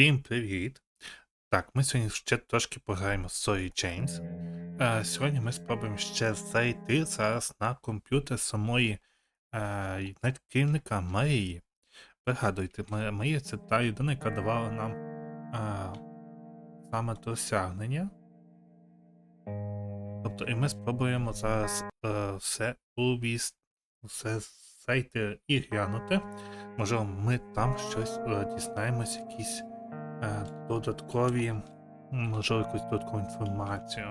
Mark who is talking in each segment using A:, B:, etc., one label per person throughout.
A: Всім привіт! Так, ми сьогодні ще трошки пограємо з Chains. Е, сьогодні ми спробуємо ще зайти зараз на комп'ютер самої е, керівника Марії. Пригадуйте, Марія це та людина, яка давала нам е, саме досягнення. Тобто, і ми спробуємо зараз е, все увіс, все зайти і глянути. Можливо, ми там щось е, дізнаємось, якісь додаткові, можливо, якусь додаткову інформацію.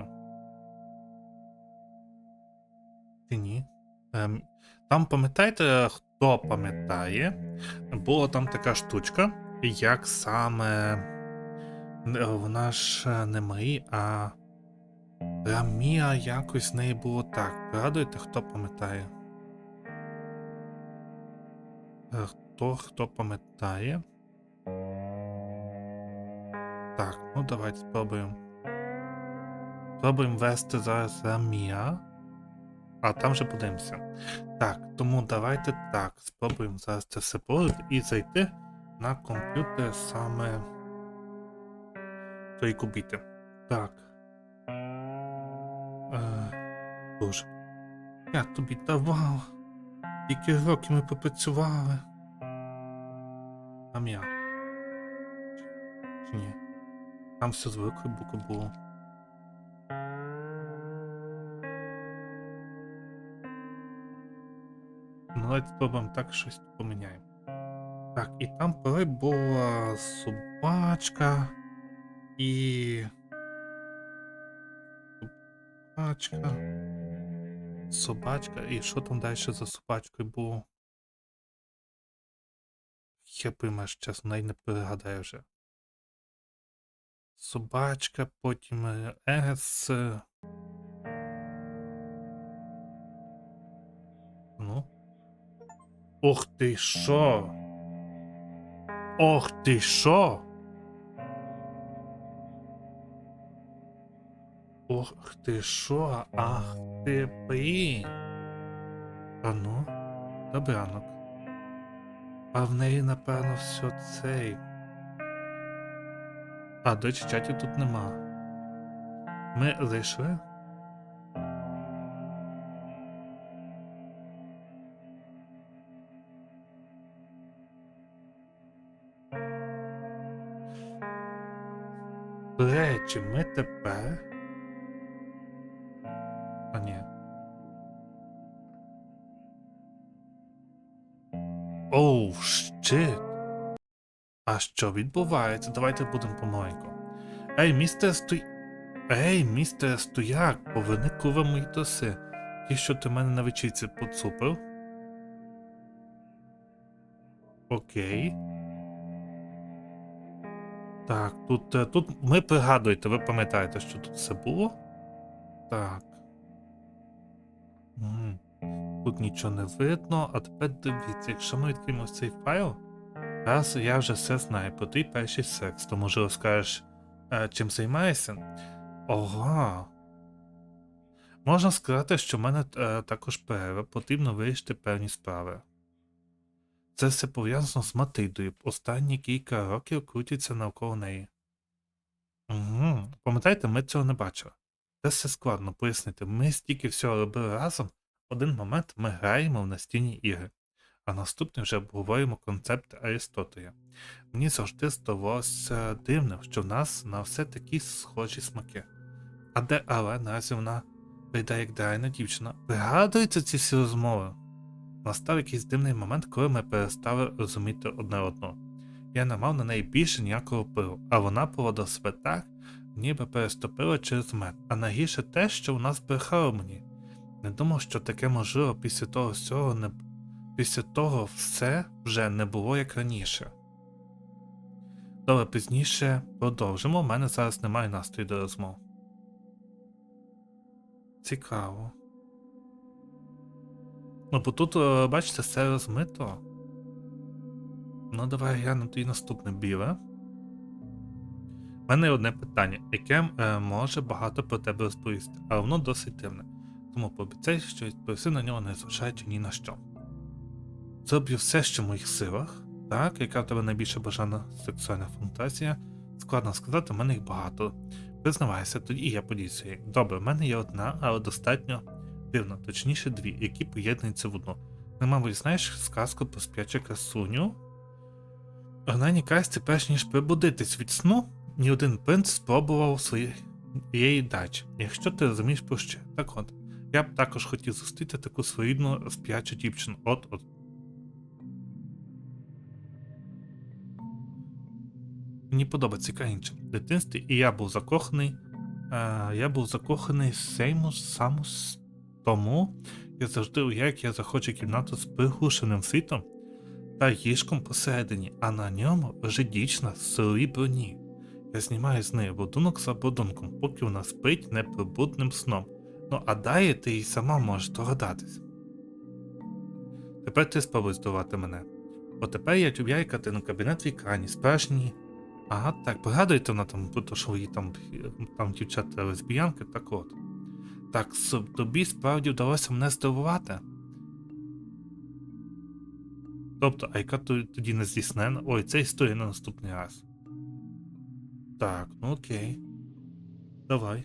A: Чи ні? Ем, там пам'ятаєте, хто пам'ятає, була там така штучка, як саме е, вона ж е, не Марі, а Рамія якось в неї було так. Пригадуєте, хто пам'ятає? Е, Хто хто пам'ятає? Ну давайте спробуємо. Спробуємо ввести зараз Рамія. А там вже подивимося. Так, тому давайте так. Спробуємо зараз це все проводити і зайти на комп'ютер саме той кубіти. Так. Е, Боже. Я тобі давав. Які роки ми попрацювали. Там я. Чи ні? Там все з великої було. Ну, давайте спробуємо так щось поміняємо. Так, і там коли собачка і. Собачка. Собачка. І що там далі за собачкою було? Я поймеш, чесно, навіть не пригадаю вже. Собачка, потім е, Ес. е. Ну. Ох ти що? Ох ти що? Ох ти що? Ах ти блін. А ну, добранок. А в неї, напевно, все цей. А, до речі, чаті тут нема. Ми лишили. А що відбувається? Давайте будемо помаленьку. Ей, містер Стуй... Ей, містер Стояк, поверни кува мої доси. Ті, що ти мене на вечірці поцупив. Окей. Так, тут, е, тут ми пригадуєте, ви пам'ятаєте, що тут все було? Так. Тут нічого не видно, а тепер дивіться, якщо ми відкриємо цей файл, раз я вже все знаю про твій перший секс, то може розкажеш, е, чим займаєшся? Ого. Можна сказати, що в мене е, також перерва, потрібно вирішити певні справи. Це все пов'язано з Матильдою. Останні кілька років крутяться навколо неї. Угу. Пам'ятаєте, ми цього не бачили. Це все складно пояснити. Ми стільки всього робили разом, в один момент ми граємо в настільні ігри, а наступний вже обговорюємо концепт Аристотеля. Мені завжди здалося дивним, що в нас на все такі схожі смаки. А де але наразі вона виглядає як дайна дівчина. Пригадуються ці всі розмови. Настав якийсь дивний момент, коли ми перестали розуміти одне одного. Я не мав на неї більше ніякого впливу, а вона поводила себе так, ніби переступила через мене. А найгірше те, що вона збрехала мені. Не думав, що таке можливо після того всього не після того все вже не було як раніше. Добре, пізніше продовжимо. У мене зараз немає настрою до розмов. Цікаво. Ну, бо тут, е, бачите, все розмито. Ну, давай глянемо тоді наступне біле. У мене одне питання, яке е, може багато про тебе розповісти, але воно досить дивне. Тому пообіцяй, що відповісти на нього не зважаючи ні на що. Зроблю все, що в моїх силах, Так, яка в тебе найбільша бажана сексуальна фантазія? Складно сказати, в мене їх багато. Признавайся, тоді і я поділюся. Добре, в мене є одна, але достатньо дивно, точніше дві, які поєднуються в одну. Ну, мабуть, знаєш сказку про сп'ячу красуню? Гнані казці, перш ніж прибудитись від сну, ні один принц спробував своєї дачі. Якщо ти розумієш про що. Так от, я б також хотів зустріти таку своєрідну сп'ячу дівчину. От Мені подобається інша. В дитинстві і я був закоханий. Е, я був закоханий Сеймус Самус. Тому я завжди уявляю, як я заходжу в кімнату з приглушеним світом та ліжком посередині, а на ньому лежить дівчина силій броні. Я знімаю з неї будинок за будинком, поки вона спить непробудним сном. Ну а далі ти і сама можеш догадатись. Тепер ти спробуй здавати мене. От тепер я уявляю картину кабінет в екрані, справжній. Ага, так, пригадуєте вона там, то, що її там, там дівчата лесбіянки, так от. Так, тобі справді вдалося мене здивувати. Тобто, а яка тоді не здійснена? Ой, це історія на наступний раз. Так, ну окей. Давай.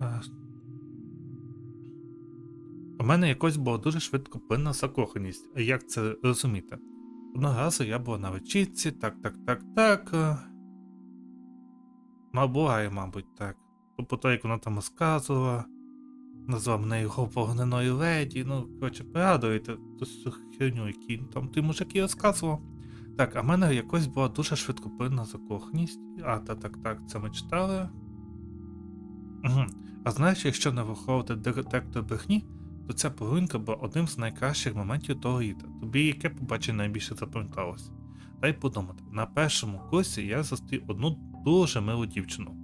A: А... У мене якось була дуже швидко пинна закоханість. Як це розуміти? Разу я була на вечірці, так, так, так, так. е. Мабуть, так. По то, як вона там розказувала, назвав мене його вогненою леді, ну, коротше, пригадуєте ту херню, які там той мужик і розказував. Так, а в мене якось була дуже швидкопинна закоханість. А, та так, так, це ми читали. Угу. А знаєш, якщо не враховувати детектор брехні, то ця половинка була одним з найкращих моментів того літа. Тобі яке побачення найбільше запам'яталося? Дай подумати, на першому курсі я зустрів одну дуже милу дівчину.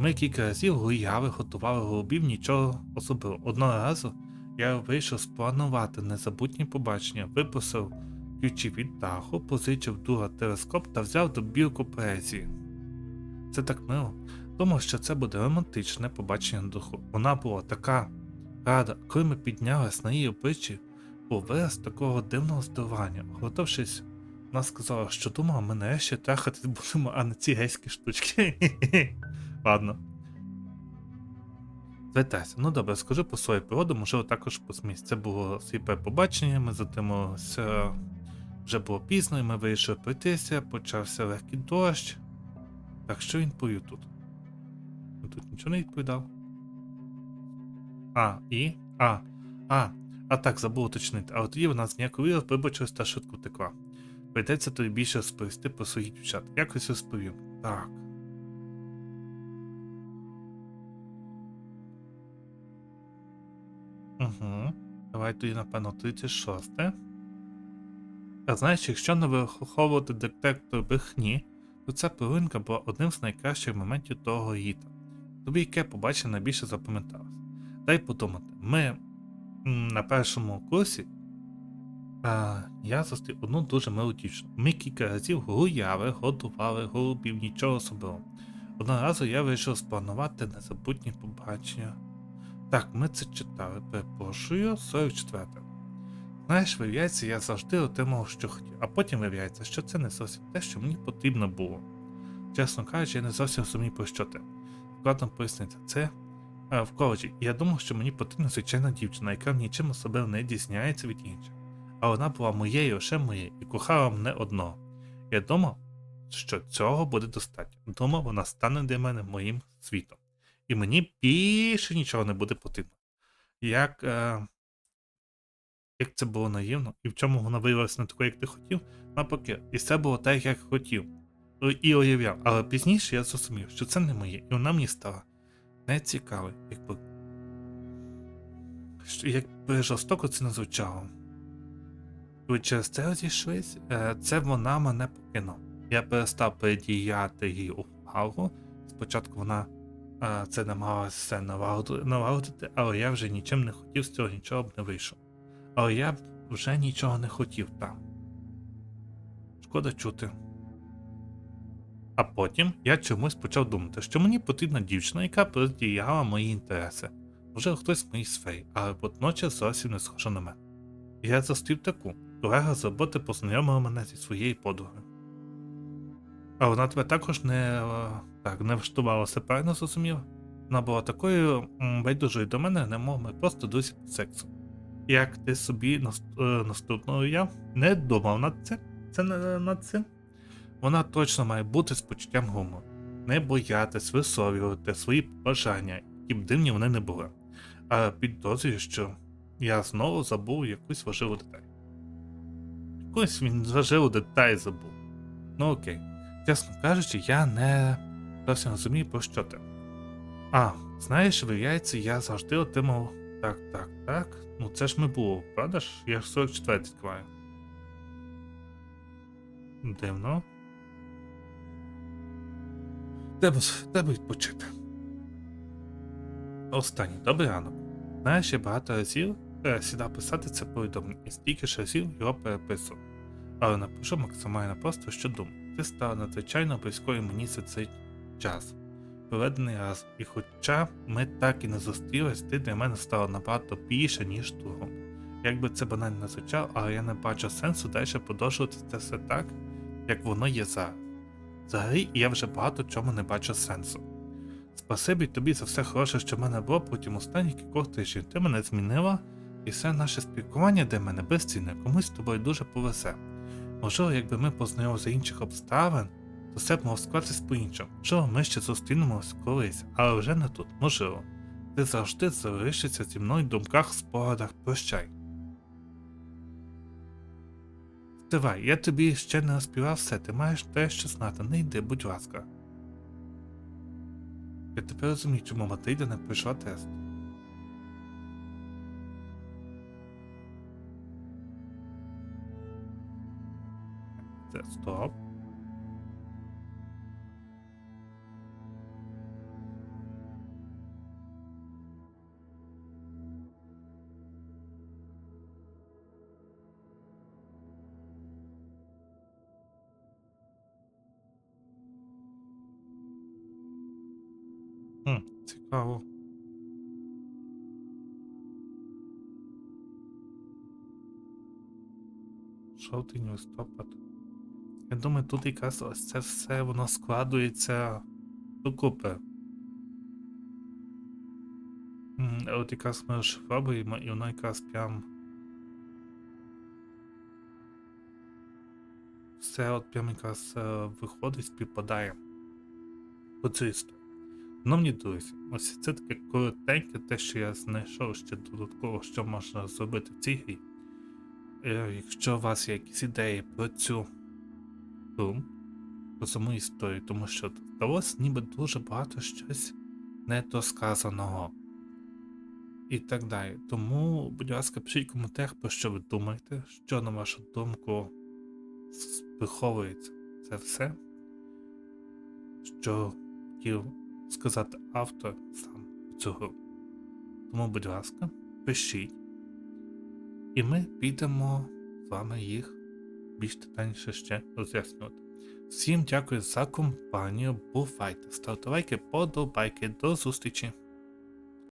A: Ми кілька разів гуяли, готували голубів, нічого особливого. Одного разу я вийшов спланувати незабутні побачення, випросив ключі від даху, позичив друга телескоп та взяв добірку поезії. Це так мило. Думав, що це буде романтичне побачення духу. Вона була така рада, коли ми піднялись на її обличчі, був вираз такого дивного здивування. Готовшись, вона сказала, що думала, ми нарешті трахатись будемо, а не ці гейські штучки. Ладно. Звертайся, ну добре, скажи про свою пригоду, можливо, також посмійся. Це було сліпе побачення, ми затрималися. Вже було пізно, і ми вирішили пройтися, почався легкий дощ. Так що він повів тут? Тут нічого не відповідав. А, і? А, а, а так, забув уточнити. А от тоді вона зніяковіла, вибачилась та швидко втекла. Прийдеться тобі більше розповісти про своїх дівчат. Якось розповім. Так. Угу. Давай тоді, напевно, 36. А знаєш, якщо не враховувати детектор брехні, то ця половинка була одним з найкращих моментів того літа. Тобі яке побачення найбільше запам'яталось. Дай подумати, ми на першому курсі а, я зустрів одну дуже милу дівчину. Ми кілька разів гуяли, готували голубів, нічого особливого. Одного разу я вирішив спланувати незабутні побачення. Так, ми це читали, перепрошую, 44. Знаєш, виявляється, я завжди отримав, що хотів, а потім виявляється, що це не зовсім те, що мені потрібно було. Чесно кажучи, я не зовсім розумію, про що ти. Складно пояснити, це а, в коледжі. Я думав, що мені потрібна звичайна дівчина, яка нічим особливо не дізняється від інших. А вона була моєю, лише моєю, і кохала мене одного. Я думав, що цього буде достатньо. Думав, вона стане для мене моїм світом. І мені більше нічого не буде потрібно. Як. Е... Як це було наївно, і в чому воно виявилося не такою, як ти хотів, навпаки, і все було так, як хотів. І уявляв, але пізніше я зрозумів, що це не моє, і вона мені стала нецікавою, якби. Якби жорстоко це не звучало. Ви через це розійшлись, Е, це вона мене покинула. Я перестав придіяти їй увагу. Спочатку вона е, це намагалася налагодити, але я вже нічим не хотів, з цього нічого б не вийшло. Але я б вже нічого не хотів там. Шкода чути. А потім я чомусь почав думати, що мені потрібна дівчина, яка роздіяла мої інтереси. Може, хтось в моїй сфері, але водночас зовсім не схожа на мене. Я зустрів таку, колега з роботи познайомила мене зі своєю подругою. А вона тебе також не, так, не влаштувалася, правильно зрозумів? Вона була такою байдужою до мене, немов ми просто по сексу. Як ти собі е, наступного я не думав над цим, це над цим. Вона точно має бути з почуттям гумору. Не боятись висловлювати свої бажання, які б дивні вони не були. А підозрюю, що я знову забув якусь важливу деталь. Якусь він важливу деталь забув. Ну окей. Чесно кажучи, я не зовсім розумію, про що ти. А, знаєш, виявляється, я завжди отримав. Так, так, так. Ну це ж ми було, правда ж? Я ж 44 відкриваю. Дивно. Треба, треба відпочити. Останній добрий ранок. Знаєш, я багато разів е, сідав писати це повідомлення і стільки ж разів його переписував. Але напишу максимально просто, що думаю. Ти стала надзвичайно близькою мені за цей час, проведений раз. І хоча ми так і не зустрілись, ти для мене стала набагато більше, ніж другом. Як би це банально звучало, але я не бачу сенсу далі продовжувати це все так, як воно є зараз. Взагалі, я вже багато чому не бачу сенсу. Спасибі тобі за все хороше, що в мене було протягом останніх кількох тижнів. Ти мене змінила, і все наше спілкування для мене безцінне, комусь з тобою дуже повезе. Можливо, якби ми познайомилися інших обставин, то все б могло склатись по-іншому. Можливо, ми ще зустрінемось колись, але вже не тут, можливо. Ти завжди залишишся зі мною в думках, спогадах, прощай. Стивай, я тобі ще не розпівав все, ти маєш те, що знати, не йди, будь ласка. Я тепер розумію, чому Матильда не пройшла тест. Це стоп. Хм, цікаво. Жовтень, листопад. Я думаю, тут якраз ось це все воно складується докупи. От якраз ми розшифровуємо, і воно якраз прям. Все от прям якраз е, виходить, співпадає. Історію. Шановні друзі, ось це таке коротеньке те, що я знайшов ще додатково, що можна зробити в цій грі. Е, Якщо у вас є якісь ідеї про цю гру, про саму історію, тому що здалося ніби дуже багато щось недосказаного. І так далі. Тому, будь ласка, пишіть в коментарях, про що ви думаєте, що, на вашу думку, приховується це все, що хотів сказати автор сам гру. Тому, будь ласка, пишіть. І ми підемо з вами їх більш детальніше ще роз'яснювати. Всім дякую за компанію. Бувайте. Ставте лайки, подобайки. До зустрічі!